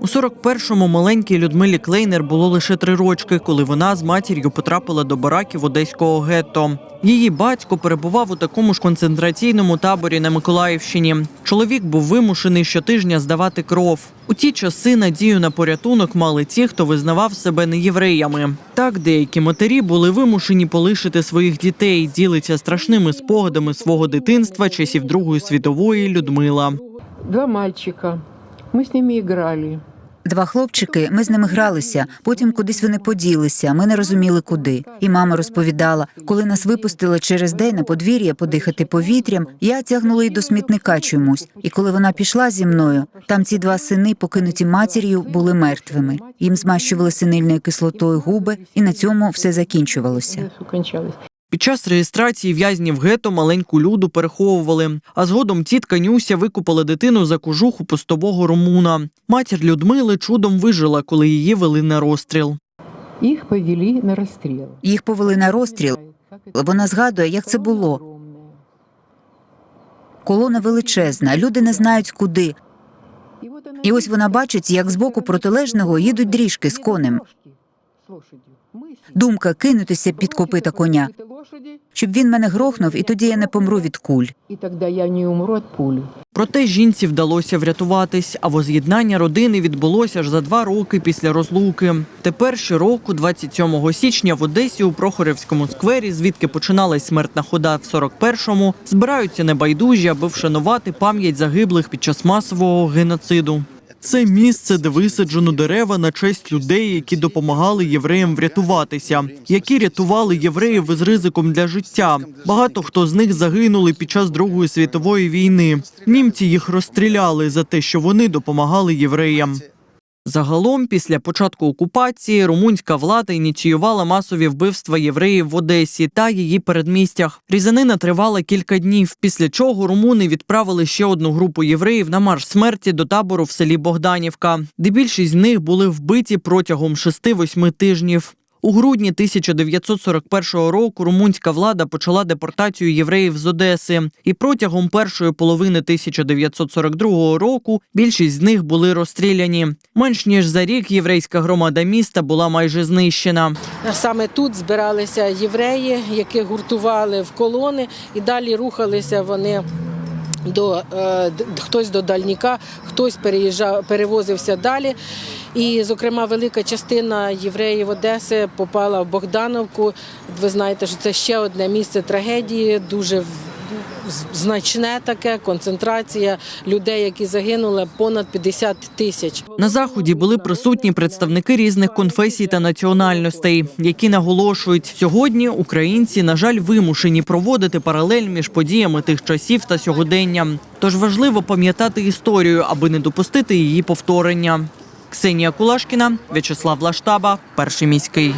У 41-му маленькій Людмилі Клейнер було лише три рочки, коли вона з матір'ю потрапила до бараків одеського гетто. Її батько перебував у такому ж концентраційному таборі на Миколаївщині. Чоловік був вимушений щотижня здавати кров. У ті часи надію на порятунок мали ті, хто визнавав себе неєвреями. Так, деякі матері були вимушені полишити своїх дітей. Ділиться страшними спогадами свого дитинства часів Другої світової Людмила. Два мальчика. Мы с ними играли. Два хлопчики, ми з ними гралися, потім кудись вони поділися. Ми не розуміли куди. І мама розповідала, коли нас випустили через день на подвір'я подихати повітрям, я тягнула її до смітника чомусь. І коли вона пішла зі мною, там ці два сини, покинуті матір'ю, були мертвими. Їм змащували синильною кислотою губи, і на цьому все закінчувалося. Під час реєстрації в'язнів гетто маленьку люду переховували. А згодом тітка Нюся викупила дитину за кожуху постового румуна. Матір Людмили чудом вижила, коли її вели на розстріл. Их повели на расстрел. Їх повели на розстріл. Вона згадує, як це було. Колона величезна, люди не знають куди. І ось вона бачить, як з боку протилежного їдуть дріжки з конем. Думка кинутися під копита коня, щоб він мене грохнув, і тоді я не помру від куль. И тогда я не умру от пули. Проте жінці вдалося врятуватись, а воз'єднання родини відбулося аж за два роки після розлуки. Тепер щороку, 27 січня, в Одесі у Прохорівському сквері, звідки починалась смертна хода в 41-му, збираються небайдужі, аби вшанувати пам'ять загиблих під час масового геноциду. Це місце, де висаджено дерева на честь людей, які допомагали євреям врятуватися, які рятували євреїв із ризиком для життя. Багато хто з них загинули під час Другої світової війни. Німці їх розстріляли за те, що вони допомагали євреям. Загалом, після початку окупації, румунська влада ініціювала масові вбивства євреїв в Одесі та її передмістях. Різанина тривала кілька днів, після чого румуни відправили ще одну групу євреїв на марш смерті до табору в селі Богданівка, де більшість з них були вбиті протягом 6-8 тижнів. У грудні 1941 року румунська влада почала депортацію євреїв з Одеси, і протягом першої половини 1942 року більшість з них були розстріляні. Менш ніж за рік єврейська громада міста була майже знищена. Саме тут збиралися євреї, яких гуртували в колони, і далі рухалися вони. До е, хтось до дальніка, хтось переїжджав, перевозився далі. І, зокрема, велика частина євреїв Одеси попала в Богдановку. Ви знаєте, що це ще одне місце трагедії, дуже значне таке концентрація людей, які загинули, понад 50 тисяч. На заході були присутні представники різних конфесій та національностей, які наголошують, сьогодні українці, на жаль, вимушені проводити паралель між подіями тих часів та сьогодення. Тож важливо пам'ятати історію, аби не допустити її повторення. Ксенія Кулашкіна, В'ячеслав Лаштаба, перший міський.